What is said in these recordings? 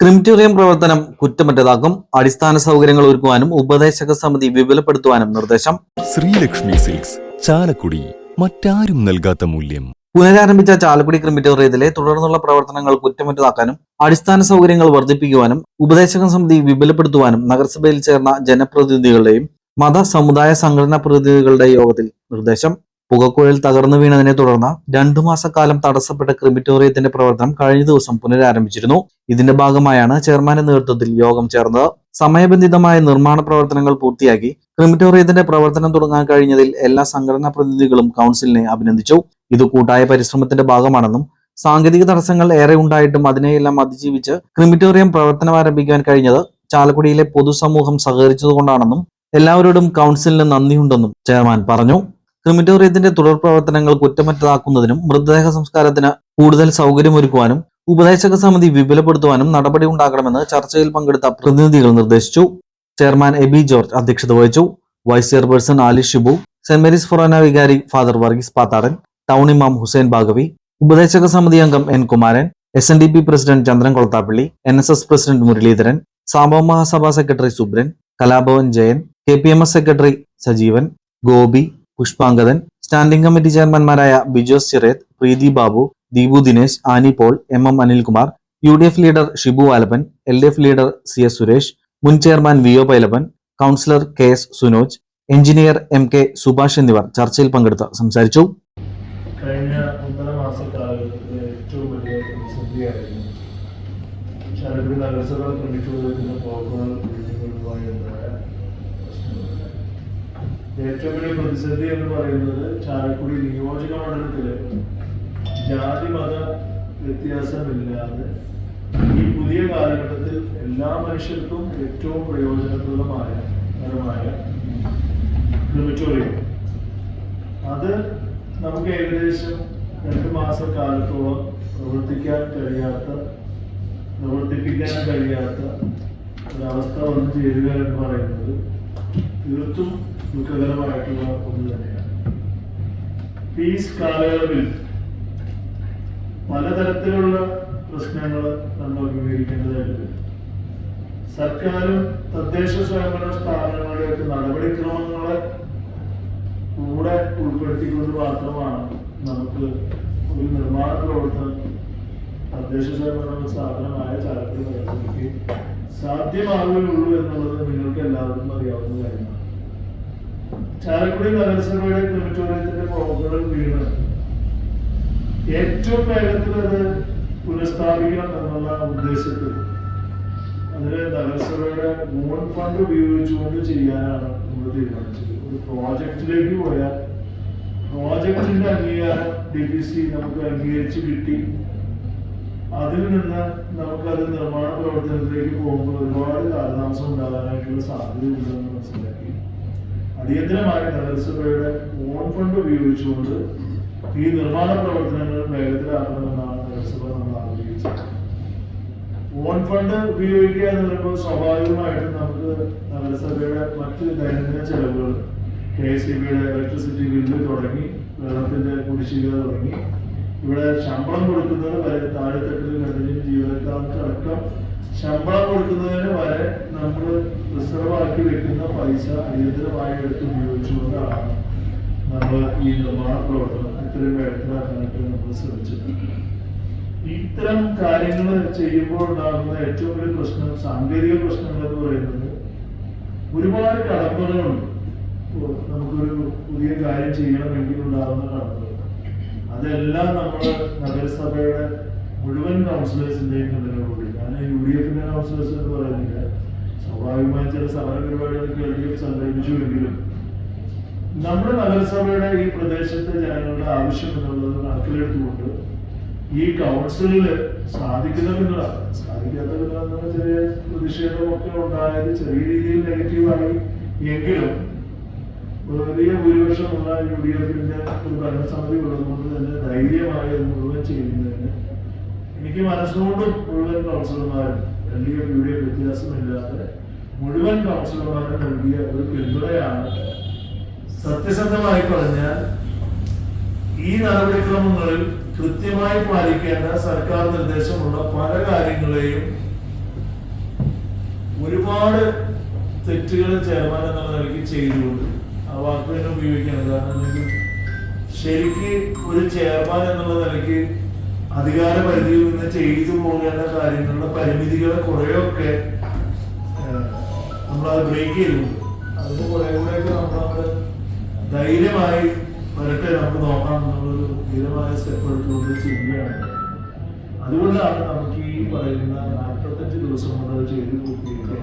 Crematorium പ്രവർത്തനം കുറ്റമറ്റതാക്കും അടിസ്ഥാന സൗകര്യങ്ങൾ ഒരുക്കുവാനും ഉപദേശക സമിതി വിപുലപ്പെടുത്തുവാനും നിർദ്ദേശം. ശ്രീലക്ഷ്മി സിൽക്സ് ചാലക്കുടി മറ്റാരും നൽകാത്ത മൂല്യം. പുനരാരംഭിച്ച ചാലക്കുടി ക്രിമിറ്റോറിയത്തിലെ തുടർന്നുള്ള പ്രവർത്തനങ്ങൾ കുറ്റമറ്റതാക്കാനും അടിസ്ഥാന സൗകര്യങ്ങൾ വർദ്ധിപ്പിക്കുവാനും ഉപദേശക സമിതി വിപുലപ്പെടുത്തുവാനും നഗരസഭയിൽ ചേർന്ന ജനപ്രതിനിധികളുടെയും മത സമുദായ സംഘടനാ പ്രതിനിധികളുടെ യോഗത്തിൽ നിർദ്ദേശം. പുകക്കുഴൽ തകർന്നു വീണതിനെ തുടർന്ന് രണ്ടു മാസക്കാലം തടസ്സപ്പെട്ട ക്രിമിറ്റോറിയത്തിന്റെ പ്രവർത്തനം കഴിഞ്ഞ ദിവസം പുനരാരംഭിച്ചിരുന്നു. ഇതിന്റെ ഭാഗമായാണ് ചെയർമാന്റെ നേതൃത്വത്തിൽ യോഗം ചേർന്നത്. സമയബന്ധിതമായ നിർമ്മാണ പ്രവർത്തനങ്ങൾ പൂർത്തിയാക്കി ക്രിമിറ്റോറിയത്തിന്റെ പ്രവർത്തനം തുടങ്ങാൻ കഴിഞ്ഞതിൽ എല്ലാ സംഘടനാ പ്രതിനിധികളും കൗൺസിലിനെ അഭിനന്ദിച്ചു. ഇത് കൂട്ടായ പരിശ്രമത്തിന്റെ ഭാഗമാണെന്നും സാങ്കേതിക തടസ്സങ്ങൾ ഏറെ ഉണ്ടായിട്ടും അതിനെയെല്ലാം അതിജീവിച്ച് ക്രിമിറ്റോറിയം പ്രവർത്തനം ആരംഭിക്കാൻ കഴിഞ്ഞത് ചാലക്കുടിയിലെ പൊതുസമൂഹം സഹകരിച്ചതുകൊണ്ടാണെന്നും എല്ലാവരോടും കൗൺസിലിന് നന്ദിയുണ്ടെന്നും ചെയർമാൻ പറഞ്ഞു. ക്രിമിറ്റോറിയത്തിന്റെ തുടർ പ്രവർത്തനങ്ങൾ കുറ്റമറ്റതാക്കുന്നതിനും മൃതദേഹ സംസ്കാരത്തിന് കൂടുതൽ സൗകര്യമൊരുക്കുവാനും ഉപദേശക സമിതി വിപുലപ്പെടുത്തുവാനും നടപടി ഉണ്ടാകണമെന്ന് ചർച്ചയിൽ പങ്കെടുത്ത പ്രതിനിധികൾ നിർദ്ദേശിച്ചു. ചെയർമാൻ എബി ജോർജ് അധ്യക്ഷത വഹിച്ചു. Vice chairperson Ali Shibu saint Mary's ഫൊറാന വികാരി ഫാദർ വർഗീസ് പാത്താടൻ ടൗൺ ഇമാം ഹുസൈൻ ബാഗവി ഉപദേശക സമിതി അംഗം N Kumaran S N D P president Chandran Kolathappally N S S president Muraleedharan Sambava Mahasabha secretary Subran Kalabhavan Jayan K P M S secretary Sajeevan Gopi Pushpangadan standing committee ചെയർമാൻമാരായ Bijos Chireth Preethi Babu Deepu Dinesh Annie Paul M M Anilkumar U D F leader Shibu Alappan L D F leader C S Suresh മുൻ chairman V O Pailappan councillor K S Sunoj engineer M K Subhash എന്നിവർ ചർച്ചയിൽ പങ്കെടുത്ത് സംസാരിച്ചു. കഴിഞ്ഞ ഏറ്റവും വലിയ ഏറ്റവും വലിയ പ്രതിസന്ധി എന്ന് പറയുന്നത് ചാലക്കുടി നിയോജക മണ്ഡലത്തിൽ ജാതി മത വ്യത്യാസമില്ലാതെ ഈ പുതിയ കാലഘട്ടത്തിൽ എല്ലാ മനുഷ്യർക്കും ഏറ്റവും പ്രയോജനപ്രദമായ പരമായ ക്രിമിറ്റോറിയം അത് നമുക്ക് ഏകദേശം രണ്ട് മാസക്കാലത്തോളം പ്രവർത്തിക്കാൻ കഴിയാത്ത പ്രവർത്തിപ്പിക്കാൻ കഴിയാത്ത ഒരവസ്ഥ വന്നു ചേരുക എന്ന് പറയുന്നത് തീർത്തും ദുഃഖകരമായിട്ടുള്ള ഒന്ന് തന്നെയാണ്. പീസ് കാലയളവിൽ പലതരത്തിലുള്ള പ്രശ്നങ്ങൾ നമ്മൾ അഭിമുഖീകരിക്കേണ്ടതായിട്ട് വരും സർക്കാരും തദ്ദേശ സ്വയംഭരണ സ്ഥാപനങ്ങളുടെയൊക്കെ നടപടിക്രമങ്ങളെ കൂടെ ഉൾപ്പെടുത്തിക്കൊണ്ട് മാത്രമാണ് നമുക്ക് ഒരു നിർമ്മാണ പ്രവർത്തനം തദ്ദേശ സ്വയംഭരണ സ്ഥാപനമായ ചാലക്കുടി നഗരസഭയ്ക്ക് സാധ്യമാവുകയുള്ളൂ എന്നുള്ളത് നിങ്ങൾക്ക് എല്ലാവർക്കും അറിയാവുന്ന കാര്യമാണ്. ചാലക്കുടി നഗരസഭയുടെ ക്രിമിറ്റോറിയത്തിന്റെ പോക്കുകൾ വീണ് ഏറ്റവും വേഗത്തിൽ അത് പുനഃസ്ഥാപിക്കണം എന്നുള്ള ഉദ്ദേശത്തിൽ അതിന് നഗരസഭയുടെ മോൺ ഫണ്ട് ഉപയോഗിച്ചുകൊണ്ട് ചെയ്യാനാണ് നമ്മൾ തീരുമാനിച്ചത്. ഒരു പ്രോജക്റ്റിലേക്ക് പോയാൽ പ്രോജക്റ്റിന്റെ അംഗീകാരം ഡി പി സി നമുക്ക് അംഗീകരിച്ച് കിട്ടി. അതിൽ നിന്ന് നമുക്കത് നിർമ്മാണ പ്രവർത്തനത്തിലേക്ക് പോകുമ്പോൾ ഒരുപാട് കാലതാമസം ഉണ്ടാകാനായിട്ടുള്ള സാധ്യതയുണ്ടെന്ന് മനസ്സിലാക്കി. അടിയന്തരമായി നഗരസഭയുടെ ഓൺ ഫണ്ട് ഉപയോഗിച്ചുകൊണ്ട് ഈ നിർമ്മാണ പ്രവർത്തനങ്ങൾ വേഗത്തിലാക്കണമെന്നാണ് നഗരസഭ നമ്മൾ ആഗ്രഹിച്ചത്. ഓൺ ഫണ്ട് ഉപയോഗിക്കുക എന്ന് പറയുമ്പോൾ സ്വാഭാവികമായിട്ടും നമുക്ക് നഗരസഭയുടെ മറ്റ് ദൈനംദിന ചെലവുകൾ കെ എസ് ഇ ബിയുടെ ഇലക്ട്രിസിറ്റി ബില്ല് തുടങ്ങി വെള്ളത്തിന്റെ കുടിശ്ശിക തുടങ്ങി ഇവിടെ ശമ്പളം കൊടുക്കുന്നത് വരെ താഴെത്തട്ടിൽ കണ്ടിന്യൂ ജീവനക്കാർക്ക് അടക്കം ശമ്പളം കൊടുക്കുന്നതിന് വരെ നമ്മൾ റിസർവ് ആക്കി വെക്കുന്ന പൈസ അടിയന്തരമായി എടുത്ത് ഉപയോഗിച്ചുകൊണ്ടാണ് നമ്മൾ ഈ നിർമ്മാണ പ്രവർത്തനം ഇത്രയും വേഗത്തിലാക്കാനായിട്ട് നമ്മൾ ശ്രമിച്ചത്. ഇത്തരം കാര്യങ്ങൾ ചെയ്യുമ്പോൾ ഉണ്ടാകുന്ന ഏറ്റവും വലിയ പ്രശ്നം സാങ്കേതിക പ്രശ്നങ്ങൾ എന്ന് പറയുന്നത് ഒരുപാട് കടമ്പകളുണ്ട്. നമുക്കൊരു പുതിയ കാര്യം ചെയ്യണമെങ്കിൽ ഉണ്ടാകുന്ന കടമ്പകൾ. അതെല്ലാം നമ്മൾ നഗരസഭയുടെ മുഴുവൻ കൗൺസിലേഴ്സിന്റെയും കൂടി ഞാൻ യു ഡി എഫിന്റെ കൗൺസിലേഴ്സ് എന്ന് പറയുന്നില്ല. സ്വാഭാവികമായും ചില സമര പരിപാടികളൊക്കെ എൽ ഡി എഫ് സംഘടിപ്പിച്ചുവെങ്കിലും നമ്മുടെ നഗരസഭയുടെ ഈ പ്രദേശത്തെ ജനങ്ങളുടെ ആവശ്യം എന്നുള്ളത് കണക്കിലെടുത്തുകൊണ്ട് ഈ കൗൺസിലിൽ സാധിക്കുന്ന പിന്തുണ സാധിക്കാത്ത പിന്തുണ എന്ന് പറഞ്ഞാൽ ചെറിയ പ്രതിഷേധമൊക്കെ ഉണ്ടായത് ചെറിയ രീതിയിൽ നെഗറ്റീവായി എങ്കിലും വലിയ ഭൂരിപക്ഷമുള്ള യു ഡി എഫിന്റെ ഒരു ഭരണസമിതി ഉള്ളതുകൊണ്ട് തന്നെ ധൈര്യമായി അത് മുഴുവൻ ചെയ്യുന്നതിന് എനിക്ക് മനസ്സുകൊണ്ടും മുഴുവൻ കൗൺസിലർമാരും എൽ ഡി എഫ് യു വ്യത്യാസമില്ലാതെ മുഴുവൻ കൗൺസിലർമാരും നൽകിയ ഒരു പിന്തുണയാണ്. സത്യസന്ധമായി പറഞ്ഞാൽ ഈ നടപടിക്രമങ്ങളിൽ കൃത്യമായി പാലിക്കേണ്ട സർക്കാർ നിർദ്ദേശമുള്ള പല കാര്യങ്ങളെയും ഒരുപാട് തെറ്റുകൾ ചെയർമാൻ എന്നുള്ള നിലയ്ക്ക് ചെയ്തുകൊണ്ട് ആ വാക്ക് തന്നെ ഉപയോഗിക്കുകയാണ് കാരണം. ശരിക്ക് ഒരു ചെയർമാൻ എന്നുള്ള നിലയ്ക്ക് അധികാര പരിധിയിൽ നിന്ന് ചെയ്തു പോകേണ്ട കാര്യങ്ങളുടെ പരിമിതികളെ കുറെയൊക്കെ നമ്മളത് ബ്രേക്ക് ചെയ്തിട്ടുണ്ട്. അതിന് കുറെ കൂടെയൊക്കെ നമ്മളത് ധൈര്യമായി വരട്ടെ നമുക്ക് നോക്കാം എന്നുള്ളൊരു ധീരമായ സ്റ്റെപ്പ് എടുത്തുകൊണ്ട് ചെയ്യുകയാണ്. അതുകൊണ്ടാണ് നമുക്ക് ഈ പറയുന്ന നാൽപ്പത്തഞ്ച് ദിവസം കൊണ്ട് അത് ചെയ്ത് പൂർത്തീകരിക്കാൻ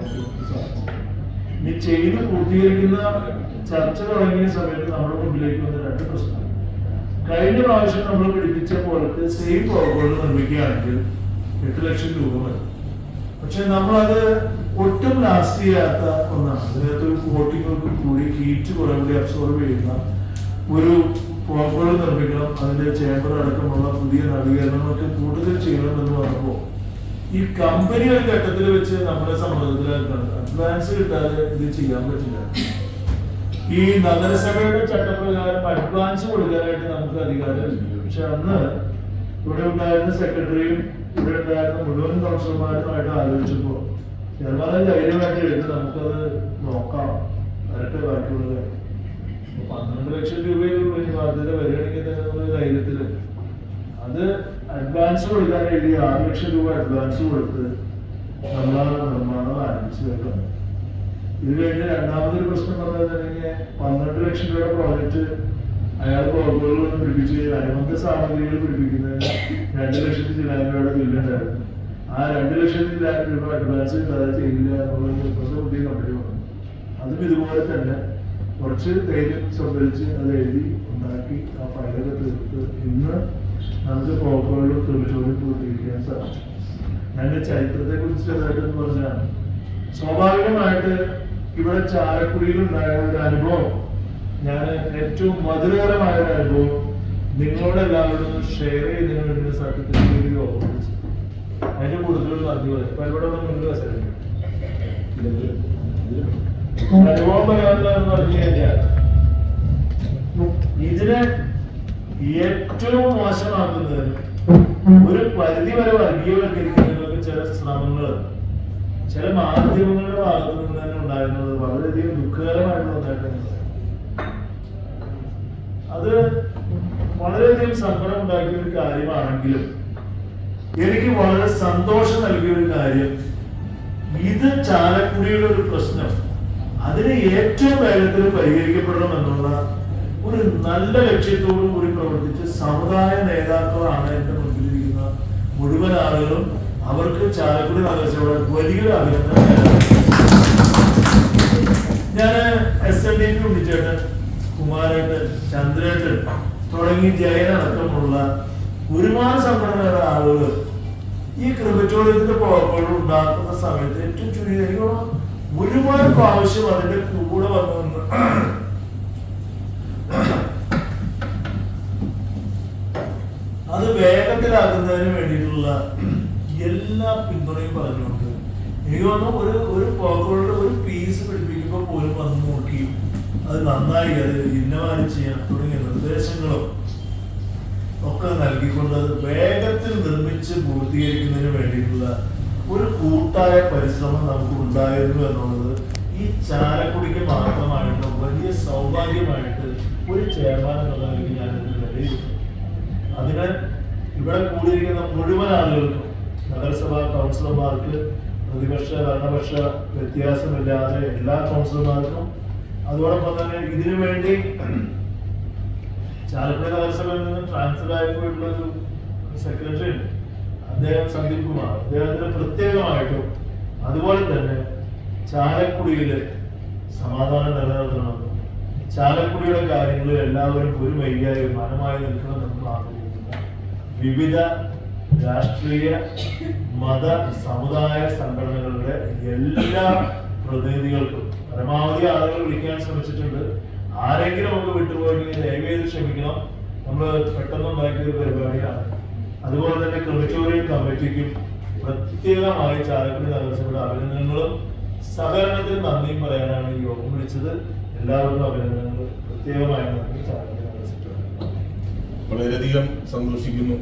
ചെയ്ത് പൂർത്തീകരിക്കുന്ന ചർച്ച തുടങ്ങിയ സമയത്ത് നമ്മുടെ മുമ്പിലേക്ക് വന്ന രണ്ട് പ്രശ്നം കഴിഞ്ഞ പ്രാവശ്യം നമ്മൾ പിടിപ്പിച്ച പോലത്തെ സെയിം പ്രോഗ്രാം നിർമ്മിക്കുകയാണെങ്കിൽ എട്ട് ലക്ഷം രൂപ മതി പക്ഷെ നമ്മളത് ഒട്ടും ലാസ്റ്റ് ചെയ്യാത്ത ഒന്നാണ്. അതിനകത്ത് ഒരു കോട്ടിങ്ങൊക്കെ കൂടി ഹീറ്റ് കുറെ കൂടി അബ്സോർബ് ചെയ്യുന്ന ഒരു പോപ്പുകൾ നിർമ്മിക്കണം. അതിന്റെ ചേമ്പർ അടക്കമുള്ള പുതിയ നവീകരണങ്ങളൊക്കെ കൂടുതൽ ചെയ്യണം എന്ന് പറഞ്ഞപ്പോ ഈ കമ്പനി ഒരു ഘട്ടത്തിൽ വെച്ച് നമ്മളെ സമ്മർദ്ദത്തിലാക്കാണ് അഡ്വാൻസ് കിട്ടാതെ ഇത് ചെയ്യാൻ പറ്റില്ല. ഈ നഗരസഭയുടെ ചട്ടപ്രകാരം അഡ്വാൻസ് കൊടുക്കാനായിട്ട് നമുക്ക് അധികാരമില്ല പക്ഷെ അന്ന് ഇവിടെ ഉണ്ടായിരുന്ന സെക്രട്ടറിയും ഇവിടെ ഉണ്ടായിരുന്ന മുഴുവൻ കൗൺസിലർമാരുമായിട്ട് ആലോചിച്ചപ്പോ ചെറുപാല ധൈര്യമായിട്ട് എടുത്ത് നമുക്കത് നോക്കാം. വരട്ടെ ബാക്കിയുള്ള പന്ത്രണ്ട് ലക്ഷം രൂപയിൽ ഒരു ബാധ്യത വരികയാണെങ്കിൽ തന്നെ നമ്മൾ ധൈര്യത്തിൽ. അത് അഡ്വാൻസ് കൊടുക്കാൻ എഴുതി ആറ് ലക്ഷം രൂപ അഡ്വാൻസ് കൊടുത്ത് നമ്മളാണ് നിർമ്മാണം ആരംഭിച്ചു വെക്കണം. ഇത് കഴിഞ്ഞ് രണ്ടാമതൊരു പ്രശ്നം പറഞ്ഞിട്ടുണ്ടെങ്കിൽ പന്ത്രണ്ട് ലക്ഷം രൂപയുടെ പ്രോജക്റ്റ് അയാൾ പ്രോഗ്രാമുകൾ പിടിപ്പിച്ച് അനുബന്ധ സാമഗ്രികൾ പിടിപ്പിക്കുന്നതിന് രണ്ട് ലക്ഷത്തി ചില്ലാൻ രൂപയുടെ ബില്ലുണ്ടായിരുന്നു ആ രണ്ട് ലക്ഷത്തി ചില്ലാൻ രൂപ അഡ്വാൻസ് അത് ചെയ്യില്ല എന്നുള്ള ഇപ്പോഴത്തെ പുതിയ കമ്പനി വന്നു അതും ഇതുപോലെ തന്നെ കുറച്ച് ധൈര്യം സംഭരിച്ച് അത് എഴുതി ഉണ്ടാക്കി ആ ഫയലൊക്കെ തീർത്ത് ഇന്ന് നമുക്ക് പ്രോപ്പറുകളും തൊഴിലും പൂർത്തീകരിക്കാൻ സാധിച്ചു. ഞാൻ ചരിത്രത്തെ കുറിച്ച് ചെറുതായിട്ടൊന്ന് പറഞ്ഞാണ് സ്വാഭാവികമായിട്ട് ഇവിടെ ചാലക്കുടിയിൽ ഉണ്ടായ ഒരു അനുഭവം. ഞാൻ ഏറ്റവും മധുരകരമായ ഒരു അനുഭവം. നിങ്ങളോട് എല്ലാവരോടും ഷെയർ ചെയ്യുന്നതിന് വേണ്ടി സർട്ടിഫിക്കറ്റ് അതിന്റെ കൂടുതൽ നന്ദി ഇവിടെ മുന്നിൽ അനുഭവം പറയാനുള്ളതെന്ന് പറഞ്ഞു കഴിഞ്ഞാൽ ഇതിനെ ഏറ്റവും മോശമാക്കുന്നത് ഒരു പരിധി വരെ വർഗീയവൽക്കരിക്കുന്നതിനൊക്കെ ചില ശ്രമങ്ങൾ ചില മാധ്യമങ്ങളുടെ ഭാഗത്തു നിന്ന് തന്നെ ഉണ്ടായിരുന്നത് വളരെയധികം ദുഃഖകരമായിട്ടുള്ള ഒന്നായിട്ടാണ് അത് വളരെയധികം സങ്കടം ഉണ്ടാക്കിയ ഒരു കാര്യമാണെങ്കിലും എനിക്ക് വളരെ സന്തോഷം നൽകിയ ഒരു കാര്യം ഇത് ചാലക്കുടിയുടെ ഒരു പ്രശ്നം. അതിനെ ഏറ്റവും വേഗത്തിൽ പരിഹരിക്കപ്പെടണം എന്നുള്ള ഒരു നല്ല ലക്ഷ്യത്തോടു കൂടി പ്രവർത്തിച്ച് സമുദായ നേതാക്കളാണ് എന്റെ മുമ്പിലിരിക്കുന്ന മുഴുവൻ ആളുകളും അവർക്ക് ചാലക്കുടി നഗരസഭയുടെ വലിയൊരു അഭിനന്ദനം. ഞാൻ എസ് എൻ ഡി പി ഉണ്ണിച്ചേട്ടൻ കുമാരേട്ടൻ ചന്ദ്രേട്ടൻ തുടങ്ങി ജയനടക്കമുള്ള ഒരുപാട് സംഘടനകളുടെ ആളുകൾ ഈ ക്രിമറ്റോറിയത്തിന്റെ പോകപ്പോൾ ഉണ്ടാക്കുന്ന സമയത്ത് ഏറ്റവും ചുരുങ്ങിയ ഒരുപാട് പ്രാവശ്യം അതിന്റെ കൂടെ വന്നു അത് വേഗത്തിലാക്കുന്നതിന് വേണ്ടിയിട്ടുള്ള എല്ലാ പിന്തുണയും പറഞ്ഞുകൊണ്ട് എനിക്ക് തോന്നുന്നു ഒരു ഒരു പോക്കോളുടെ ഒരു പീസ് പിടിപ്പിക്കുമ്പോൾ പോലും വന്ന് നോക്കി അത് നന്നായി അത് ഇന്നവാരി ചെയ്യാൻ തുടങ്ങിയ നിർദ്ദേശങ്ങളും ഒക്കെ നൽകിക്കൊണ്ട് അത് വേഗത്തിൽ നിർമ്മിച്ച് പൂർത്തീകരിക്കുന്നതിന് വേണ്ടിയിട്ടുള്ള ഒരു കൂട്ടായ പരിശ്രമം നമുക്ക് ഉണ്ടായിരുന്നു എന്നുള്ളത് ഈ ചാരക്കുടിക്ക് മാത്രമായിട്ട് വലിയ സൗഭാഗ്യമായിട്ട് ഒരു ചെയർമാൻ എന്നുള്ള നിലയ്ക്ക് ഞാൻ ഇതിന് വിലയിരുത്തുന്നു. അതിന് ഇവിടെ കൂടിയിരിക്കുന്ന മുഴുവൻ ആളുകൾക്കും നഗരസഭാ കൗൺസിലർമാർക്ക് പ്രതിപക്ഷ ഭരണപക്ഷ വ്യത്യാസമില്ലാതെ എല്ലാ കൗൺസിലർമാർക്കും. അതോടൊപ്പം തന്നെ ഇതിനു വേണ്ടി ചാലക്കുടി നഗരസഭയിൽ നിന്ന് ട്രാൻസ്ഫർ ആയി പോയിട്ടുള്ള ഒരു സെക്രട്ടറി ഉണ്ട്. അദ്ദേഹം സന്ദീപ് കുമാർ. അദ്ദേഹത്തിന് പ്രത്യേകമായിട്ടും അതുപോലെ തന്നെ ചാലക്കുടിയിൽ സമാധാനം നിലനിർത്തണമെന്നും ചാലക്കുടിയുടെ കാര്യങ്ങളിൽ എല്ലാവരും ഒരു വൈകാരി മനമായി നിൽക്കണമെന്നും ആഗ്രഹിക്കുന്ന വിവിധ രാഷ്ട്രീയ മത സമുദായ സംഘടനകളുടെ എല്ലാ പ്രതിനിധികൾക്കും പരമാവധി ആളുകൾ വിളിക്കാൻ ശ്രമിച്ചിട്ടുണ്ട്. ആരെങ്കിലും നമുക്ക് വിട്ടുപോയിട്ടുണ്ടെങ്കിൽ ദയവേത് ക്ഷമിക്കണം. നമ്മൾ പെട്ടെന്ന് ഉണ്ടാക്കിയ ഒരു പരിപാടിയാണ്. അതുപോലെ തന്നെ ക്രിമിറ്റോറിയൽ കമ്മിറ്റിക്കും പ്രത്യേകമായി ചാലക്കുടി നഗരസഭയുടെ അഭിനന്ദനങ്ങളും സഹകരണത്തിന് നന്ദിയും പറയാനാണ് ഈ യോഗം വിളിച്ചത്. എല്ലാവർക്കും അഭിനന്ദനങ്ങൾ. പ്രത്യേകമായി നന്ദി ചാലക്കുടി നഗരസഭ വളരെയധികം സന്തോഷിക്കുന്നു.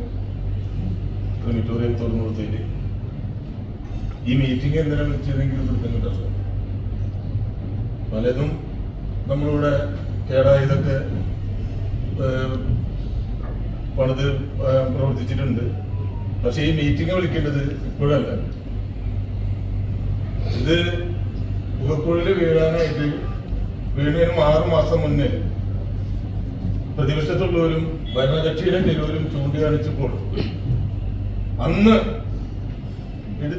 ക്രിമിറ്റോറിയം തുറന്നുകൊടുത്തതിൽ ഈ മീറ്റിംഗ് എന്തിനാ വിളിച്ചതെങ്കിലും കിട്ടല്ലോ പലതും നമ്മളിവിടെ കേടായതൊക്കെ പണിത് പ്രവർത്തിച്ചിട്ടുണ്ട്. പക്ഷെ ഈ മീറ്റിംഗ് വിളിക്കേണ്ടത് ഇപ്പോഴല്ല. ഇത് പുകക്കുഴൽ വീഴാനായിട്ട് വീണതിനും ആറു മാസം മുന്നേ പ്രതിപക്ഷത്തുള്ളവരും ഭരണകക്ഷിയുടെ ചിലവരും ചൂണ്ടിക്കാണിച്ചപ്പോൾ അന്ന്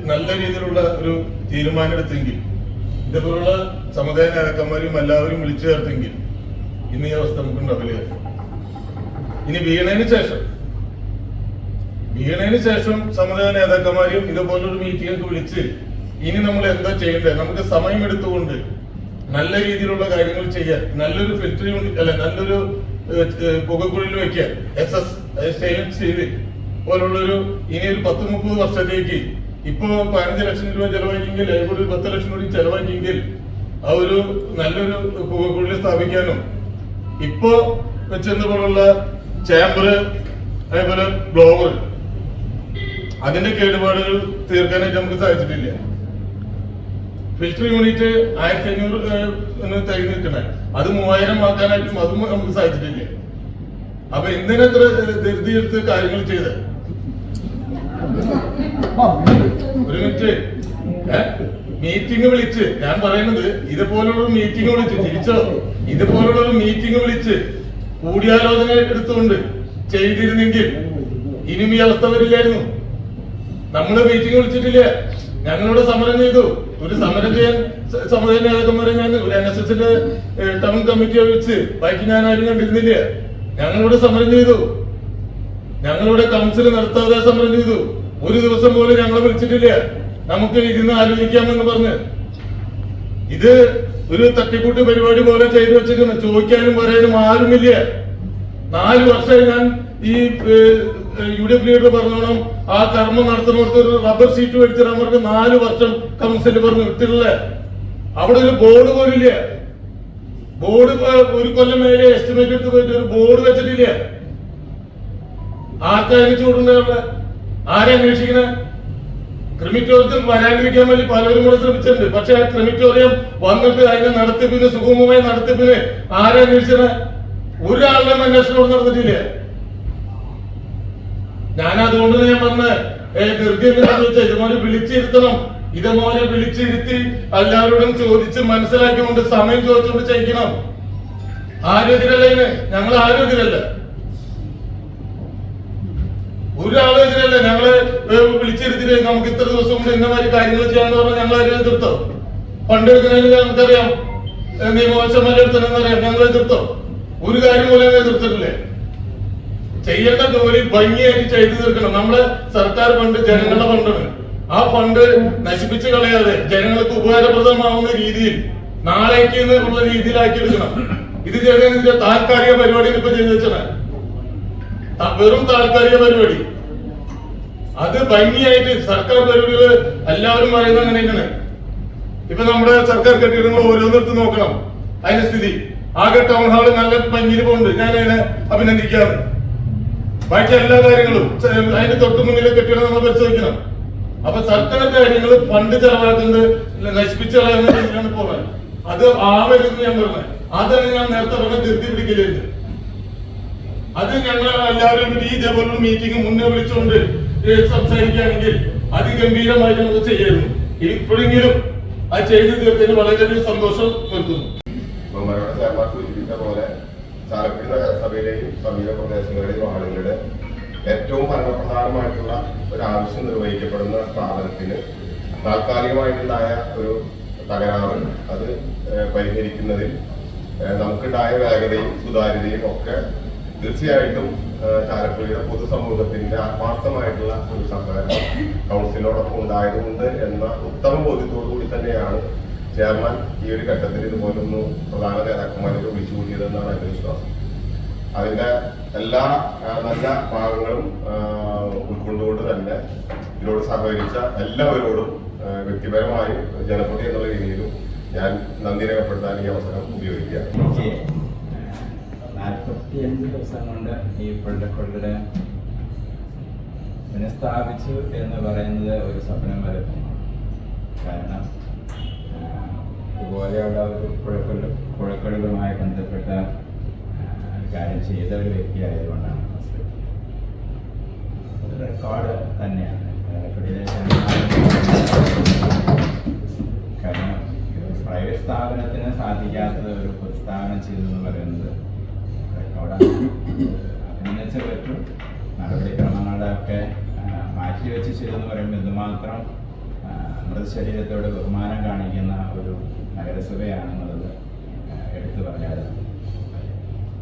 നല്ല രീതിയിലുള്ള ഒരു തീരുമാനം എടുത്തെങ്കിൽ ഇതേപോലുള്ള സമുദായ നേതാക്കന്മാരും എല്ലാവരും വിളിച്ചു ചേർത്തെങ്കിൽ ഇന്ന് ഈ അവസ്ഥ നമുക്ക് ഉണ്ടാവില്ല ഇനി വീണതിന് ശേഷം വീണതിന് ശേഷം സമുദായ നേതാക്കന്മാരും ഇതുപോലൊരു മീറ്റിംഗ് വിളിച്ച് ഇനി നമ്മൾ എന്താ ചെയ്യേണ്ടത് നമുക്ക് സമയം എടുത്തുകൊണ്ട് നല്ല രീതിയിലുള്ള കാര്യങ്ങൾ ചെയ്യാൻ നല്ലൊരു ഫിൽറ്ററി അല്ല നല്ലൊരു പുകക്കുഴലിൽ വെക്കാൻ എസ് എസ് ചെയ്ത് പോലുള്ളൊരു ഇനി ഒരു പത്ത് മുപ്പത് വർഷത്തേക്ക് ഇപ്പൊ പതിനഞ്ച് ലക്ഷം രൂപ ചെലവാക്കിയെങ്കിൽ ഇവിടെ ഒരു പത്ത് ലക്ഷം കൂടി ചെലവാക്കിയെങ്കിൽ ആ ഒരു നല്ലൊരു പുകക്കുള്ളിൽ സ്ഥാപിക്കാനും ഇപ്പോ വെച്ചെന്ന പോലുള്ള ചേംബർ അതേപോലെ ബ്ലോവർ അതിന്റെ കേടുപാടുകൾ തീർക്കാനായിട്ട് നമുക്ക് സാധിച്ചിട്ടില്ല. ഫിൽറ്റർ യൂണിറ്റ് ആയിരത്തി അഞ്ഞൂറ് തികഞ്ഞു നിൽക്കണേ. അത് മൂവായിരം ആക്കാനായിട്ടും അതും നമുക്ക് സാധിച്ചിട്ടില്ല. അപ്പൊ എന്തിനെത്ര ധൃതി എടുത്ത് കാര്യങ്ങൾ ചെയ്ത്? ഒരു മിനിറ്റ്. മീറ്റിംഗ് വിളിച്ച്. ഞാൻ പറയുന്നത് ഇതുപോലുള്ള മീറ്റിംഗ് വിളിച്ച്. തിരിച്ചോ? ഇതുപോലുള്ള മീറ്റിംഗ് വിളിച്ച് കൂടിയാലോചന എടുത്തുകൊണ്ട് ചെയ്തിരുന്നെങ്കിൽ ഇനിയും ഈ അവസ്ഥ വരില്ലായിരുന്നു. നമ്മൾ മീറ്റിംഗ് വിളിച്ചിട്ടില്ല. ഞങ്ങളിവിടെ സമരം ചെയ്തു. ഒരു സമരം ചെയ്യാൻ സമുദായ നേതാക്കന്മാരെ ഞാൻ എൻ എസ് എസിന്റെ ടൗൺ കമ്മിറ്റിയെ വിളിച്ച് ബാക്കി ഞാൻ ആരും കണ്ടിരുന്നില്ല. ഞങ്ങളിവിടെ സമരം ചെയ്തു. ഞങ്ങളിവിടെ കൗൺസിൽ നടത്താതെ സമരം ചെയ്തു. ഒരു ദിവസം പോലും ഞങ്ങളെ വിളിച്ചിട്ടില്ല. നമുക്ക് ഇരുന്ന് ആലോചിക്കാമെന്ന് പറഞ്ഞ്. ഇത് ഒരു തട്ടിക്കൂട്ട് പരിപാടി പോലെ ചെയ്തു വെച്ചിരിക്കുന്നു ചോദിക്കാനും പറയാനും ആരുമില്ല. നാല് വർഷമായി ഞാൻ ഈ യു ഡി എഫ് ലീഡർ പറഞ്ഞോണം. ആ കർമ്മം നടത്തുന്നവർക്ക് ഒരു റബ്ബർ സീറ്റ് അവർക്ക് നാല് വർഷം കൗൺസിൽ പറഞ്ഞു വിട്ടിട്ടില്ല. അവിടെ ഒരു ബോർഡ് പോലും ഇല്ല. ബോർഡ് ഒരു കൊല്ലം മേലെ എസ്റ്റിമേറ്റ് എടുത്ത് പോയിട്ട് ഒരു ബോർഡ് വെച്ചിട്ടില്ല. ആർക്കാ അന്വേഷിച്ചു കൊടുക്കുന്നത് അവിടെ? ആരെ അന്വേഷിക്കണേ? ക്രിമിറ്റോറിയത്തിൽ വരാണ്ടിരിക്കാൻ വേണ്ടി പലരും കൂടെ ശ്രമിച്ചിട്ടുണ്ട്. പക്ഷെ ആ ക്രിമിറ്റോറിയം വന്നിട്ട് അതിന്റെ നടത്തിപ്പിന് സുഗമമായ നടത്തിപ്പിന് ആരെ അന്വേഷിച്ചത്? ഒരാളുടെ അന്വേഷണം നടന്നിട്ടില്ല? ഞാൻ അതുകൊണ്ട് ഞാൻ പറഞ്ഞ ചോദിച്ചാൽ ഇതുപോലെ വിളിച്ചിരുത്തണം. ഇതുപോലെ വിളിച്ചിരുത്തി എല്ലാവരോടും ചോദിച്ച് മനസ്സിലാക്കിക്കൊണ്ട് സമയം ചോദിച്ചുകൊണ്ട് ചെയ്യിക്കണം. ആരോഗ്യരല്ല ഞങ്ങൾ ആരോഗ്യരല്ല ഒരാളും ആലോചനയല്ല ഞങ്ങൾ വിളിച്ചിരുത്തിട്ട് നമുക്ക് ഇത്ര ദിവസം കൊണ്ട് ഇന്ന മാതിരി കാര്യങ്ങൾ ചെയ്യാന്ന് പറഞ്ഞാൽ ഞങ്ങൾ അതിനെ എതിർത്തോ? പണ്ട് എടുക്കുന്നതിന് നമുക്കറിയാം ഏ, നിയമവശമല്ല എടുത്തതെന്നറിയാം ഞങ്ങൾ എതിർത്തോ? ഒരു കാര്യം പോലും എതിർത്തിട്ടില്ലേ? ചെയ്യേണ്ട ജോലി ഭംഗിയായിട്ട് ചെയ്തു തീർക്കണം. നമ്മൾ സർക്കാർ ഫണ്ട് ജനങ്ങളുടെ ഫണ്ടാണ്. ആ ഫണ്ട് നശിപ്പിച്ച് കളയാതെ ജനങ്ങൾക്ക് ഉപകാരപ്രദമാവുന്ന രീതിയിൽ നാളേക്ക് എന്നുള്ള രീതിയിലാക്കി എടുക്കണം. ഇത് ചെയ്തതിന്റെ താൽക്കാലിക പരിപാടികൾ ഇപ്പൊ ചെയ്തു വെച്ചാൽ വെറും താൽക്കാലിക പരിപാടി. അത് ഭംഗിയായിട്ട് സർക്കാർ പരിപാടികൾ എല്ലാവരും പറയുന്നത് അങ്ങനെ തന്നെയാണ് ഇപ്പൊ നമ്മുടെ സർക്കാർ കെട്ടിടങ്ങൾ ഓരോന്നിടത്ത് നോക്കണം. അതിന്റെ സ്ഥിതി. ആകെ ടൗൺ ഹാൾ നല്ല ഭംഗിയിൽ പോകുന്നുണ്ട് ഞാൻ അതിനെ അഭിനന്ദിക്കാറ് ബാക്കി എല്ലാ കാര്യങ്ങളും അതിന്റെ തൊട്ട് മുന്നിലെ കെട്ടിടം നമ്മൾ പരിശോധിക്കണം. അപ്പൊ സർക്കാർ കാര്യങ്ങൾ ഫണ്ട് ചെലവാക്കുന്നത് നശിപ്പിച്ച് കളയുന്ന പോകുന്നത് അത് ആവരുതെന്ന് ഞാൻ പറഞ്ഞത് അതാണ് ഞാൻ നേരത്തെ പറഞ്ഞ തിരുത്തി പിടിക്കലുണ്ട് അത് ഞങ്ങൾ എല്ലാവരും ഇതേപോലുള്ള മീറ്റിംഗ് മുന്നേ വിളിച്ചുകൊണ്ട് സംസാരിക്കുകയാണെങ്കിൽ അതിഗംഭീരമായിട്ട് നമുക്ക് ചെയ്യായിരുന്നു. ഇപ്പോഴെങ്കിലും ആ ചെയ്തു തീർത്തതിന് വളരെയധികം സന്തോഷം വരുത്തുന്നു ബഹുമാനോടെ ചെയർമാൻ സൂചിപ്പിച്ച പോലെ ചാലക്കുടി നഗരസഭയിലെയും സമീപ പ്രദേശങ്ങളിലെയും ആളുകളുടെ ഏറ്റവും പരമപ്രധാനമായിട്ടുള്ള ഒരു ആവശ്യം നിർവഹിക്കപ്പെടുന്ന സ്ഥാപനത്തിന് താൽക്കാലികമായിട്ടുണ്ടായ ഒരു തകരാറ് അത് പരിഹരിക്കുന്നതിൽ നമുക്കുണ്ടായ വേഗതയും സുതാര്യതയും ഒക്കെ തീർച്ചയായിട്ടും ചാലപ്പുഴയുടെ പൊതുസമൂഹത്തിന്റെ ആത്മാർത്ഥമായിട്ടുള്ള ഒരു സഹകരണം കൗൺസിലിനോടൊപ്പം ഉണ്ടായതുകൊണ്ട് എന്ന ഉത്തമ ബോധ്യത്തോടു കൂടി തന്നെയാണ് ചെയർമാൻ ഈ ഒരു ഘട്ടത്തിൽ ഇതുപോലൊന്ന് പ്രധാന നേതാക്കന്മാരെ വിളിച്ചുകൂട്ടിയതെന്നാണ് എന്റെ വിശ്വാസം. അതിന്റെ എല്ലാ നല്ല ഭാഗങ്ങളും ഉൾക്കൊണ്ടുകൊണ്ട് തന്നെ ഇതിനോട് സഹകരിച്ച എല്ലാവരോടും വ്യക്തിപരമായും ജനപ്രതി എന്നുള്ള രീതിയിലും ഞാൻ നന്ദി രേഖപ്പെടുത്താൻ ഈ അവസരം ഉപയോഗിക്കുക നാൽപ്പത്തിയഞ്ച് ദിവസം കൊണ്ട് ഈ പള്ളിക്കൊള്ളിടെ പുനഃസ്ഥാപിച്ചു എന്ന് പറയുന്നത് ഒരു സ്വപ്നം വരെ കാരണം ഇതുപോലെയുള്ള ഒരു കുഴപ്പങ്ങളും കുഴപ്പങ്ങളുമായി ബന്ധപ്പെട്ട കാര്യം ചെയ്ത ഒരു വ്യക്തിയായതുകൊണ്ടാണ് ആയതുകൊണ്ടാണ് റെക്കോർഡ് തന്നെയാണ്. കാരണം പ്രൈവറ്റ് സ്ഥാപനത്തിന് സാധിക്കാത്തത് ഒരു പൊതുസ്ഥാപനം ചെയ്തു എന്ന് പറയുന്നത് റെക്കോർഡാണ് അഭിനയിച്ച പറ്റും നടപടിക്രമങ്ങളുടെ ഒക്കെ മാറ്റിവെച്ച് ചെയ്തെന്ന് പറയുമ്പോൾ എന്തുമാത്രം മൃതശരീരത്തോട് ബഹുമാനം കാണിക്കുന്ന ഒരു നഗരസഭയാണെന്നുള്ളത് എടുത്തു പറയാതെ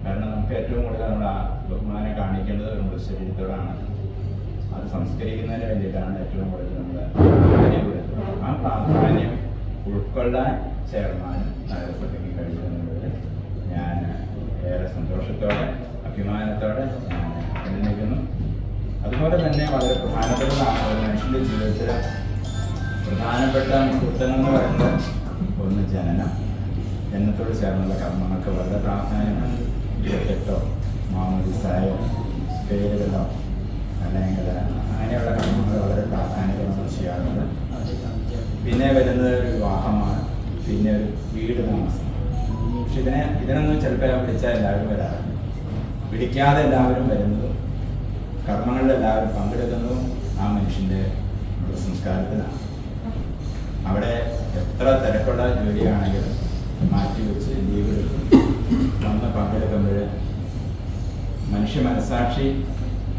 കാരണം നമുക്ക് ഏറ്റവും കൂടുതൽ നമ്മൾ ആ ബഹുമാനം കാണിക്കേണ്ടത് ഒരു മൃതശരീരത്തോടാണ്. അത് സംസ്കരിക്കുന്നതിന് വേണ്ടിയിട്ടാണ് ഏറ്റവും കൂടുതൽ നമ്മൾ പ്രാധാന്യം ആ പ്രാധാന്യം ഉൾക്കൊള്ളാൻ ചെയർമാനും നഗരസഭയ്ക്ക് ഞാൻ ഏറെ സന്തോഷത്തോടെ അഭിമാനത്തോടെ അഭിനന്ദിക്കുന്നു അതുപോലെ തന്നെ വളരെ പ്രധാനപ്പെട്ടതാണ് ഒരു മനുഷ്യന്റെ ജീവിതത്തിൽ പ്രധാനപ്പെട്ട മുഹൂർത്തങ്ങൾ എന്ന് പറയുന്നത് ഒന്ന് ജനനം. ജനനത്തോട് ചേർന്നുള്ള കർമ്മങ്ങൾക്ക് വളരെ പ്രാധാന്യമാണ്. ഇരുപത്തെട്ടോ മാമോദിസായോ പേരുകളോ അല്ലെങ്കിൽ അങ്ങനെയുള്ള കർമ്മങ്ങൾ വളരെ പ്രാധാന്യത്തോടെ ചെയ്യാറുണ്ട് പിന്നെ വരുന്നത് ഒരു വിവാഹമാണ്. പിന്നെ ഒരു വീട് താമസം. പക്ഷെ ഇതിനെ ഇതിനൊന്നും ചിലപ്പോൾ വിളിച്ചാൽ എല്ലാവരും വരാറുണ്ട്. വിളിക്കാതെ എല്ലാവരും വരുന്നതും കർമ്മങ്ങളിൽ എല്ലാവരും പങ്കെടുക്കുന്നതും ആ മനുഷ്യന്റെ സംസ്കാരത്തിലാണ്. അവിടെ എത്ര തിരക്കുള്ള ജോലിയാണെങ്കിലും മാറ്റി വെച്ച് ലീവ് വന്ന് പങ്കെടുക്കുമ്പോൾ മനുഷ്യ മനസാക്ഷി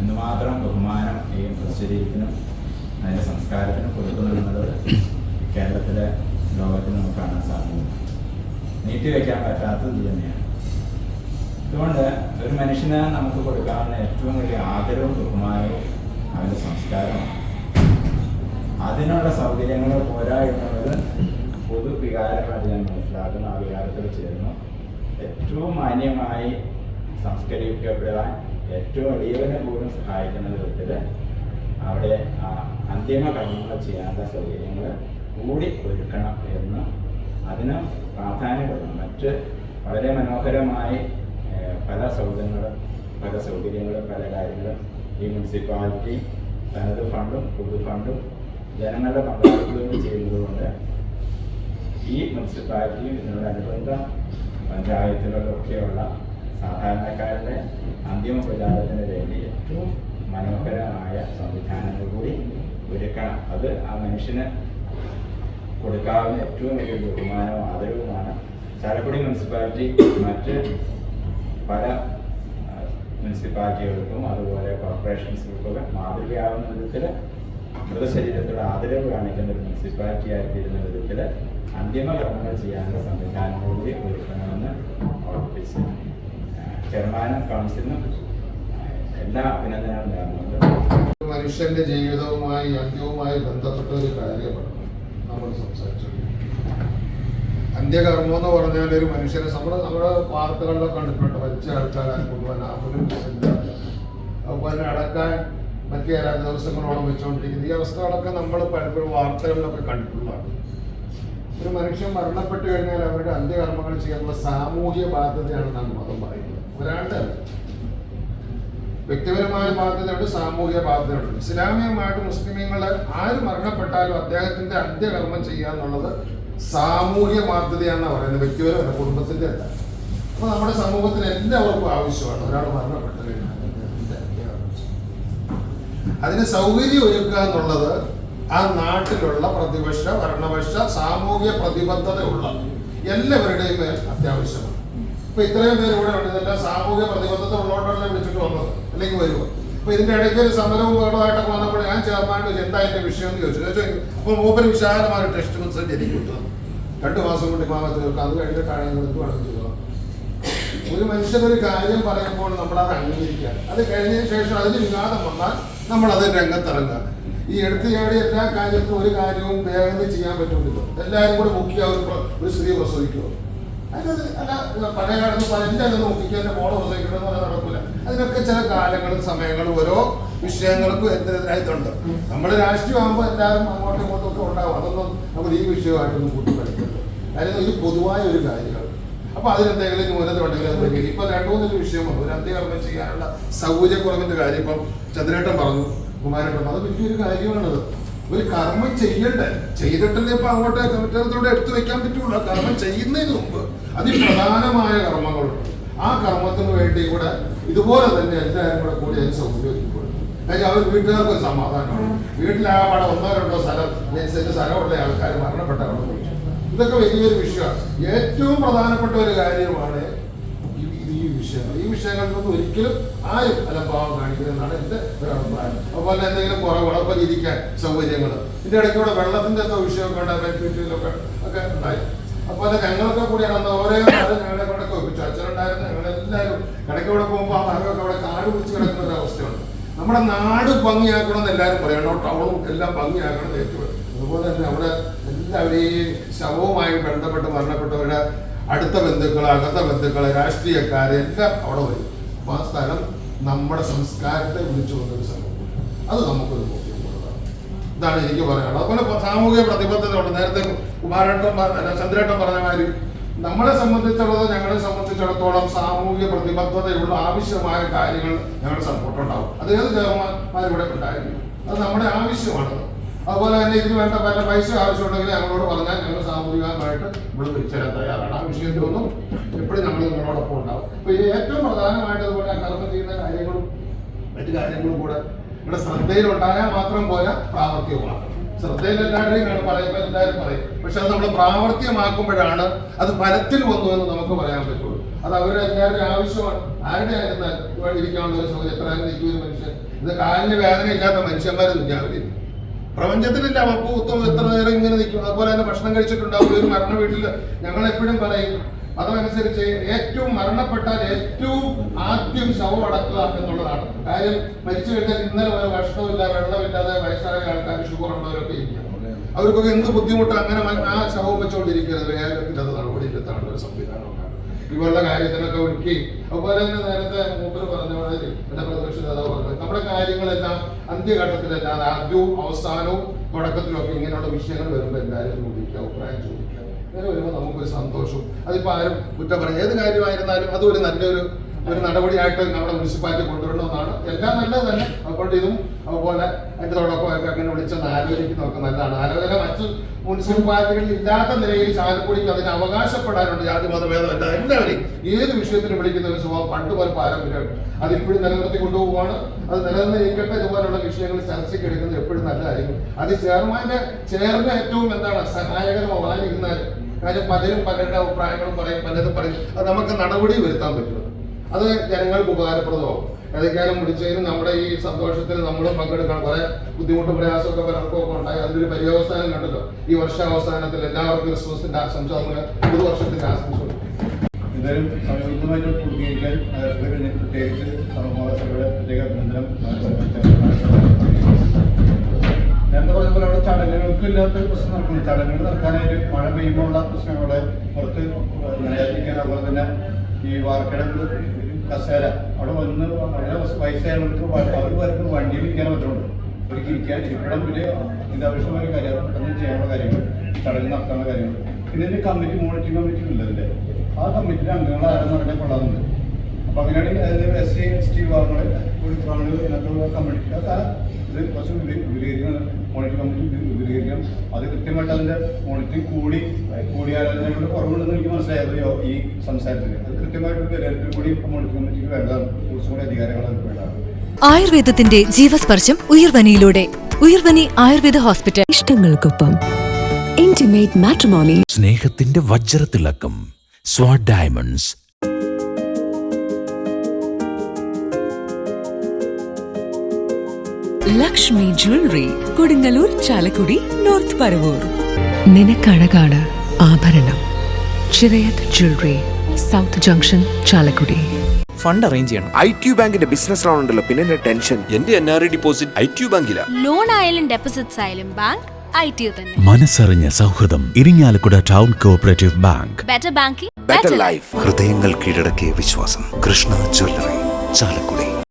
എന്തുമാത്രം ബഹുമാനം ഈ ശരീരത്തിനും അതിന്റെ സംസ്കാരത്തിനും കൊടുക്കുന്നുള്ളത് കേരളത്തിലെ ലോകത്തിൽ നമുക്ക് കാണാൻ സാധിക്കുന്നു. നീട്ടിവെക്കാൻ പറ്റാത്തത് തന്നെയാണ്. അതുകൊണ്ട് ഒരു മനുഷ്യന് നമുക്ക് കൊടുക്കാവുന്ന ഏറ്റവും വലിയ ആദരവും ബഹുമാനവും അവന്റെ സംസ്കാരമാണ്. അതിനുള്ള സൗകര്യങ്ങൾ പോരാ എന്നുള്ളത് പൊതു വികാരമായിട്ട് ഞാൻ മനസ്സിലാക്കുന്ന ആ വികാരത്തിൽ ചേർന്നു ഏറ്റവും മാന്യമായി സംസ്കരിക്കപ്പെടാൻ ഏറ്റവും വലിയവനെ പോലും സഹായിക്കുന്ന വിധത്തിൽ അവിടെ ആ അന്തിമ കർമ്മങ്ങൾ ചെയ്യാനുള്ള സൗകര്യങ്ങൾ കൂടി ഒരുക്കണം എന്ന് അതിന് പ്രാധാന്യം കൊടുക്കണം മറ്റ് വളരെ മനോഹരമായി പല സൗകര്യങ്ങളും പല സൗകര്യങ്ങളും പല കാര്യങ്ങളും ഈ മുനിസിപ്പാലിറ്റി തനത് ഫണ്ടും പൊതു ഫണ്ടും ജനങ്ങളുടെ പങ്കാളിത്തവും ചെയ്യുന്നതുകൊണ്ട് ഈ മുനിസിപ്പാലിറ്റിയും ഇതിനോടനുബന്ധ പഞ്ചായത്തുകളിലൊക്കെയുള്ള സാധാരണക്കാരുടെ അന്തിമ പ്രചാരത്തിന് വേണ്ടി ഏറ്റവും മനോഹരമായ സംവിധാനങ്ങൾ കൂടി ഒരുക്കണം. അത് ആ മനുഷ്യന് കൊടുക്കാവുന്ന ഏറ്റവും വലിയ ബഹുമാനവും ആദരവുമാണ് ചാലക്കുടി മുനിസിപ്പാലിറ്റി മറ്റ് പല മുനിസിപ്പാലിറ്റികൾക്കും അതുപോലെ കോർപ്പറേഷൻസുകൾക്കൊക്കെ മാതൃകയാവുന്ന വിധത്തിൽ മൃതശരീരത്തോട് ആദരവ് കാണിക്കുന്ന ഒരു മുനിസിപ്പാലിറ്റി ആയിത്തീരുന്ന വിധത്തിൽ അന്തിമ കർമ്മങ്ങൾ ചെയ്യാനുള്ള സംവിധാനം കൂടി ഒരുക്കണമെന്ന് ഓർപ്പിച്ച് ചെയർമാനും കൗൺസിലിനും എല്ലാ അഭിനന്ദനവും നേർന്നുണ്ട് മനുഷ്യന്റെ ജീവിതവുമായി അന്ത്യവുമായി ബന്ധപ്പെട്ട ഒരു കാര്യമാണ്. നമ്മൾ സംസാരിച്ചത് അന്ത്യകർമ്മം എന്ന് പറഞ്ഞാൽ ഒരു മനുഷ്യനെ നമ്മുടെ നമ്മുടെ വാർത്തകളിലൊക്കെ കണ്ടിട്ടുണ്ട്. വലിച്ച ആൾക്കാരെ മുഴുവൻ ആംബുലൻസിന്റെ അതുപോലെ അടക്കാൻ മറ്റു ചില ദിവസങ്ങളോളം വെച്ചുകൊണ്ടിരിക്കുന്നത് ഈ അവസ്ഥകളൊക്കെ നമ്മൾ പലപ്പോഴും വാർത്തകളിലൊക്കെ കണ്ടിട്ടുള്ളതാണ്. ഒരു മനുഷ്യൻ മരണപ്പെട്ടു കഴിഞ്ഞാൽ അവരുടെ അന്ത്യകർമ്മങ്ങൾ ചെയ്യാനുള്ള സാമൂഹ്യ ബാധ്യതയാണെന്നാണ് മതം പറയുന്നത്. ഒരാളുടെ. വ്യക്തിപരമായ ബാധ്യതയുണ്ട് സാമൂഹിക ബാധ്യതയുണ്ട് ഇസ്ലാമികമായിട്ട് മുസ്ലിമീങ്ങളെ ആര് മരണപ്പെട്ടാലും അദ്ദേഹത്തിന്റെ അന്ത്യകർമ്മം ചെയ്യുക എന്നുള്ളത് സാമൂഹിക ബാധ്യതയാണെന്നാണ് പറയുന്നത്. വ്യക്തിപരമല്ല കുടുംബത്തിന്റെ അല്ല. അപ്പൊ നമ്മുടെ സമൂഹത്തിന് എല്ലാവർക്കും ആവശ്യമാണ്. ഒരാൾ മരണപ്പെട്ടു കഴിഞ്ഞാൽ. അതിന് സൗകര്യം ഒരുക്കുക എന്നുള്ളത് ആ നാട്ടിലുള്ള പ്രതിപക്ഷ ഭരണപക്ഷ സാമൂഹിക പ്രതിബദ്ധതയുള്ള എല്ലാവരുടെയും അത്യാവശ്യമാണ്. ഇപ്പൊ ഇത്രയും പേര് ഇവിടെ ഉണ്ട്. ഇതെല്ലാം സാമൂഹ്യ പ്രതിബദ്ധത ഉള്ളതുകൊണ്ടല്ലേ വിളിച്ചിട്ട് വന്നത്? അല്ലെങ്കിൽ വരുമോ? അപ്പൊ ഇതിന്റെ ഇടയ്ക്ക് ഒരു സമരവും ബഹളമായിട്ടൊക്കെ വന്നപ്പോൾ ഞാൻ ചെയർമാനോട് എന്താ എന്റെ വിഷയം? എന്ന് ചോദിച്ചു. ചോദിച്ചു അപ്പൊ മൂപ്പര് വിശാലമായ ടെസ്റ്റ് റിസൾട്ട് എനിക്ക് കിട്ടുന്നു രണ്ടു മാസം കൊണ്ട് ഇമാമത്ത് തീർക്കാം അത് കഴിഞ്ഞ കാര്യങ്ങൾ എന്ത് വേണമെന്ന് ചെയ്യുക ഒരു മനുഷ്യൻ ഒരു കാര്യം പറയുമ്പോൾ നമ്മൾ അത് അംഗീകരിക്കുക അത് കഴിഞ്ഞതിന് ശേഷം അതിന് വിവാദം വന്നാൽ നമ്മൾ അത് രംഗത്തിറങ്ങുക ഈ എടുത്തു ചാടി എല്ലാ കാര്യത്തിലും ഒരു കാര്യവും വേഗം ചെയ്യാൻ പറ്റുന്നില്ല എല്ലാവരും കൂടെ മുഖ്യ ഒരു സ്ത്രീ പ്രസവിക്കുമോ അതിനത് അല്ല പഴയ കാലത്ത് പലരുടെ അത് നോക്കിക്കുക മോളെ നടക്കില്ല അതിനൊക്കെ ചില കാലങ്ങളും സമയങ്ങളും ഓരോ വിഷയങ്ങൾക്കും എന്തിനെതിരായിട്ടുണ്ട് നമ്മൾ രാഷ്ട്രീയമാകുമ്പോൾ എല്ലാവരും അങ്ങോട്ടും ഇങ്ങോട്ടും ഒക്കെ ഉണ്ടാവും. അതൊന്നും നമ്മൾ ഈ വിഷയമായിട്ടൊന്നും കൂട്ടി പഠിക്കരുത് ഇത് പൊതുവായ ഒരു കാര്യമാണ്. അപ്പൊ അതിനെന്തെങ്കിലും ന്യൂനത ഉണ്ടെങ്കിൽ അത് പരിഹരിക്കും. ഇപ്പൊ രണ്ടു മൂന്നൊരു വിഷയം വന്നു. ഒരു അന്ത്യകർമ്മം ചെയ്യാനുള്ള സൗകര്യക്കുറവിന്റെ കാര്യം ഇപ്പം ചന്ദ്രേട്ടൻ പറഞ്ഞു കുമാരേട്ടൻ അത് വലിയൊരു കാര്യമാണത്. ഒരു കർമ്മം ചെയ്യണ്ടേ? ചെയ്തിട്ടല്ലേ ഇപ്പൊ അങ്ങോട്ട് കമ്മിറ്റേറത്തോടെ എടുത്തു വെക്കാൻ പറ്റുള്ളൂ. കർമ്മം ചെയ്യുന്നതിന് മുമ്പ് അതിപ്രധാനമായ കർമ്മങ്ങളുണ്ട് ആ കർമ്മത്തിന് വേണ്ടി കൂടെ ഇതുപോലെ തന്നെ എല്ലാവരും കൂടെ കൂടി അതിന് സൗകര്യം കാര്യം അവർ വീട്ടുകാർക്ക് സമാധാനമാണ്. വീട്ടിലാകെ ഒന്നോ രണ്ടോ സ്ഥലം സ്ഥലമുള്ള ആൾക്കാർ മരണപ്പെട്ട ഇതൊക്കെ വലിയൊരു വിഷയമാണ്. ഏറ്റവും പ്രധാനപ്പെട്ട ഒരു കാര്യമാണ് വിഷയങ്ങൾ. ഈ വിഷയങ്ങളിലൊന്നും ഒരിക്കലും ആരും അലംഭാവം കാണിക്കുന്നതെന്നാണ് എന്റെ ഒരു അഭിപ്രായം. അതുപോലെ എന്തെങ്കിലും കുറവുകളൊക്കെ ഇരിക്കാൻ സൗകര്യങ്ങൾ. ഇതിന്റെ ഇടയ്ക്കൂടെ വെള്ളത്തിന്റെ ഒക്കെ വിഷയമൊക്കെ ഉണ്ടായിട്ടൊക്കെ ഒക്കെ ഉണ്ടായി. അതുപോലെ ഞങ്ങളൊക്കെ കൂടിയാണ് അന്ന് ഓരോ കാലം ഞങ്ങളെ കൂടെ ഒപ്പിച്ചു. അച്ഛനുണ്ടായിരുന്നു ഞങ്ങളെല്ലാവരും ഇടയ്ക്കൂടെ പോകുമ്പോൾ ആ ഭാഗമൊക്കെ അവിടെ കാട് പിടിച്ച് കിടക്കുന്ന ഒരു അവസ്ഥയുണ്ട്. നമ്മുടെ നാട് ഭംഗിയാക്കണം എന്ന് എല്ലാവരും പറയണം. ടൗണും എല്ലാം ഭംഗിയാക്കണം എന്ന് ഏറ്റവും അതുപോലെ തന്നെ അവിടെ എല്ലാവരും ഈ ശവവുമായി ബന്ധപ്പെട്ട് മരണപ്പെട്ടവരുടെ അടുത്ത ബന്ധുക്കൾ അകത്ത ബന്ധുക്കൾ രാഷ്ട്രീയക്കാർ എല്ലാം അവിടെ വരും. അപ്പൊ ആ സ്ഥലം നമ്മുടെ സംസ്കാരത്തെ വിളിച്ചു കൊണ്ടൊരു സ്ഥലം. അത് നമുക്കൊരു ബോധ്യമുള്ളതാണ്. ഇതാണ് എനിക്ക് പറയാനുള്ളത്. അതുപോലെ സാമൂഹിക പ്രതിബദ്ധത ഉണ്ട്. നേരത്തെ കുമാരേട്ടൻ ചന്ദ്രേട്ടൻ പറഞ്ഞ മാതിരി നമ്മളെ സംബന്ധിച്ചുള്ളത് ഞങ്ങളെ സംബന്ധിച്ചിടത്തോളം സാമൂഹിക പ്രതിബദ്ധതയുള്ള ആവശ്യമായ കാര്യങ്ങൾ ഞങ്ങളുടെ സപ്പോർട്ട് ഉണ്ടാവും. അത് ഏത് ചെയർമാന്മാർ ഇവിടെ ഉണ്ടായിരിക്കും. അത് നമ്മുടെ ആവശ്യമാണ് അതുപോലെ തന്നെ ഇതിന് വേണ്ട പല പൈസ ആവശ്യമുണ്ടെങ്കിൽ ഞങ്ങളോട് പറഞ്ഞാൽ ഞങ്ങൾ സാമൂഹികമായിട്ട് ഇവിടെ തിരിച്ചറിയാൻ തയ്യാറാണ്. ആ വിഷയത്തിലൊന്നും എപ്പോഴും നമ്മൾ നിങ്ങളോടൊപ്പം ഉണ്ടാവും. അപ്പൊ ഈ ഏറ്റവും പ്രധാനമായിട്ട് അതുപോലെ ആ കർമ്മം ചെയ്യുന്ന കാര്യങ്ങളും മറ്റു കാര്യങ്ങളും കൂടെ ഇവിടെ ശ്രദ്ധയിൽ ഉണ്ടായാൽ മാത്രം പോരാ പ്രാവർത്തികമാണ് ശ്രദ്ധയിൽ എല്ലാവരുടെയും കാണും പറയുമ്പോൾ എല്ലാവരും പറയും. പക്ഷെ അത് നമ്മൾ പ്രാവർത്തികമാക്കുമ്പോഴാണ് അത് ഫലത്തിൽ വന്നു എന്ന് നമുക്ക് പറയാൻ പറ്റുള്ളൂ. അത് അവരുടെ എല്ലാവരുടെയും ആവശ്യമാണ്. ആരുടെ ആയിരുന്നാൽ ഇരിക്കാനുള്ള ഒരു സൗകര്യം എത്ര നിൽക്കുന്ന മനുഷ്യൻ. ഇത് കാലിന് വേദന ഇല്ലാത്ത മനുഷ്യന്മാരെ ഞാനില്ല പ്രപഞ്ചത്തിലില്ല ഉത്തമം എത്ര നേരം ഇങ്ങനെ നിൽക്കും. അതുപോലെ തന്നെ ഭക്ഷണം കഴിച്ചിട്ടുണ്ടാവും. ഒരു മരണ വീട്ടിൽ ഞങ്ങൾ എപ്പോഴും പറയും അതനുസരിച്ച് ഏറ്റവും മരണപ്പെട്ടാൽ ഏറ്റവും ആദ്യം ശവം അടക്കുക എന്നുള്ളതാണ്. കാര്യം മരിച്ചു കഴിഞ്ഞാൽ ഇന്നലെ വരെ ഭക്ഷണമില്ല വെള്ളമില്ലാതെ വയസ്സായ ആൾക്കാർ ഷുഗർ ഉള്ളവരൊക്കെ ഇരിക്കും. അവർക്കൊക്കെ എന്ത് ബുദ്ധിമുട്ടാണ് അങ്ങനെ ആ ശവം വെച്ചുകൊണ്ടിരിക്കുന്നത് വേഗത്തിൽ അത് നടപടിയിലെത്താണ് ഒരു സംവിധാനം ഉണ്ടാകും ഇവരുടെ കാര്യത്തിനൊക്കെ ഒരുക്കി. അതുപോലെ തന്നെ നേരത്തെ മൂപ്പര് പറഞ്ഞ മാതിരി എന്റെ പ്രതിപക്ഷ നേതാവ് പറഞ്ഞത്. നമ്മുടെ കാര്യങ്ങളെല്ലാം അന്ത്യഘട്ടത്തിലല്ലാതെ ആദ്യവും അവസാനവും തുടക്കത്തിലും ഒക്കെ ഇങ്ങനെയുള്ള വിഷയങ്ങൾ വരുമ്പോൾ എല്ലാവരും ചോദിക്കുക അഭിപ്രായം ചോദിക്കുക. അങ്ങനെ വരുമ്പോൾ നമുക്കൊരു സന്തോഷം അതിപ്പോ ആരും കുറ്റം പറയും. ഏത് കാര്യമായിരുന്നാലും അതൊരു നല്ലൊരു ഒരു നടപടിയായിട്ട് നമ്മുടെ മുനിസിപ്പാലിറ്റി കൊണ്ടുവരണമെന്നാണ്. എല്ലാം നല്ലത് തന്നെ. അതുകൊണ്ട് ഇതും അതുപോലെ അതിന്റെ തോടൊപ്പം ഒക്കെ അങ്ങനെ വിളിച്ചൊന്ന് ആലോചിക്കുന്നതൊക്കെ നല്ലതാണ്. ആലോചന മറ്റു മുനിസിപ്പാലിറ്റികളിൽ ഇല്ലാത്ത നിലയിൽ ചാലക്കുടിക്ക് അതിന് അവകാശപ്പെടാനുണ്ട് ജാതി മതഭേദമല്ല എല്ലാവരെയും. ഏത് വിഷയത്തിനും വിളിക്കുന്ന ഒരു സ്വഭാവം പണ്ട് പോലെ പാരമ്പര്യമാണ്. അതിപ്പോഴും നിലനിർത്തി കൊണ്ടുപോവുകയാണ്. അത് നിലനിന്നിരിക്കട്ടെ ഇതുപോലുള്ള വിഷയങ്ങൾ ചർച്ചയ്ക്ക് എടുക്കുന്നത് എപ്പോഴും നല്ലതായിരിക്കും അത് ചെയർമാന്റെ ചെയറിന് ഏറ്റവും എന്താണ് സഹായകരമാവാനിരുന്നാൽ കാര്യം പലരും പലരുടെ അഭിപ്രായങ്ങളും പറയും പലരും പറയും. അത് നമുക്ക് നടപടി വരുത്താൻ പറ്റും അത് ജനങ്ങൾക്ക് ഉപകാരപ്രദമാകും ഏതൊക്കെയാലും വിളിച്ചതിന് നമ്മുടെ ഈ സന്തോഷത്തിൽ നമ്മളും പങ്കെടുക്കണം. കുറെ ബുദ്ധിമുട്ടും പ്രയാസമൊക്കെ പലർക്കും ഉണ്ടായി. അതിലൊരു പര്യവസാനം കണ്ടല്ലോ. ഈ വർഷാവസാനത്തിൽ എല്ലാവർക്കും ക്രിസ്മസിന്റെ ആശംസ നമ്മുടെ പുതു വർഷത്തിന്റെ ആശംസ. എന്തായാലും സംയുക്തമായിട്ട് അവിടെ ചടങ്ങുകൾക്ക് ഇല്ലാത്ത പ്രശ്നം നടക്കുന്നു ചടങ്ങുകൾ നടക്കാനായിട്ട് മഴ പെയ്യുമ്പോൾ ഉള്ള പ്രശ്നങ്ങളെ പുറത്ത് നനയാതിരിക്കാൻ അതുപോലെ തന്നെ ഈ വാർക്കടത്ത് കസേര. അവിടെ വന്ന് വളരെ വയസ്സായവർക്ക് അവർ വരുന്ന വണ്ടിയിൽ ഇരിക്കാൻ പറ്റുന്നുണ്ട്. അവർക്ക് ഇരിക്കാൻ ഇരിക്കണം വലിയ ഇതാവശ്യമായ കാര്യം പെട്ടെന്ന് ചെയ്യാനുള്ള കാര്യങ്ങൾ ചടങ്ങ് നടത്താനുള്ള കാര്യങ്ങൾ. പിന്നെ ഇതിന്റെ കമ്മിറ്റി മോണിറ്ററിംഗ് കമ്മിറ്റി ഉള്ളതില്ലേ ആ കമ്മിറ്റിയിലെ അംഗങ്ങൾ ആരെന്ന് പറഞ്ഞാൽ കൊള്ളാറുണ്ട്. അപ്പം അങ്ങനെയാണെങ്കിൽ എസ് സി എസ് ടി വിഭാഗങ്ങൾ ഇതിനകത്തുള്ള കമ്മിറ്റി. അത് ഇത് കുറച്ച് വിപു- വിപുലീകരിക്കണം മോണിറ്ററിംഗ് നമുക്ക് വിപുലീകരിക്കാം. അത് കൃത്യമായിട്ട് അതിന്റെ മോണിറ്ററിംഗ് കൂടി കൂടിയാൽ കൂടിയാലോചനകളുടെ കുറവുണ്ടെന്ന് എനിക്ക് മനസ്സിലായോ ഈ സംസാരത്തിൽ അത് കൃത്യമായിട്ട് വിലയിരുത്തൽ കൂടി മോണിറ്ററിംഗ് കമ്മിറ്റിക്ക് വേണ്ടതാണ്. കുറച്ചുകൂടി അധികാരങ്ങൾ അതിന് വേണ്ടതാണ്. ആയുർവേദത്തിന്റെ ജീവസ്പർശം ഉയർവനിയിലൂടെ. ഉയർവനി ആയുർവേദ ഹോസ്പിറ്റൽ. ഇഷ്ടങ്ങൾക്കൊപ്പം ഇന്റിമേറ്റ് മാട്രിമോണി സ്നേഹത്തിന്റെ വജ്രത്തിളക്കം. Swad diamonds Lakshmi jewellery Kodungallur Chalakudy north Paravur നിനക്കഴകാണ് ആഭരണം. Chirayath jewellery south junction Chalakudy. Fund arrange ചെയ്യണം. ഐ ടി ബാങ്കിന്റെ ബിസിനസ് ലോൺ ഉണ്ടല്ലോ പിന്നെ എന്റെ ടെൻഷൻ. എന്റെ N R I deposit I T ബാങ്കില. Loan ആയാലും ഡെപ്പോസിറ്റ്സ് ആയാലും ബാങ്ക് ഐ ടി തന്നെ. മനസ്സറിഞ്ഞ സൗഹൃദം Irinjalakuda town cooperative bank. Better banking better life ഹൃദയങ്ങൾ കീഴടക്കിയ വിശ്വാസം. കൃഷ്ണ ജ്വല്ലറി ചാലക്കുടി.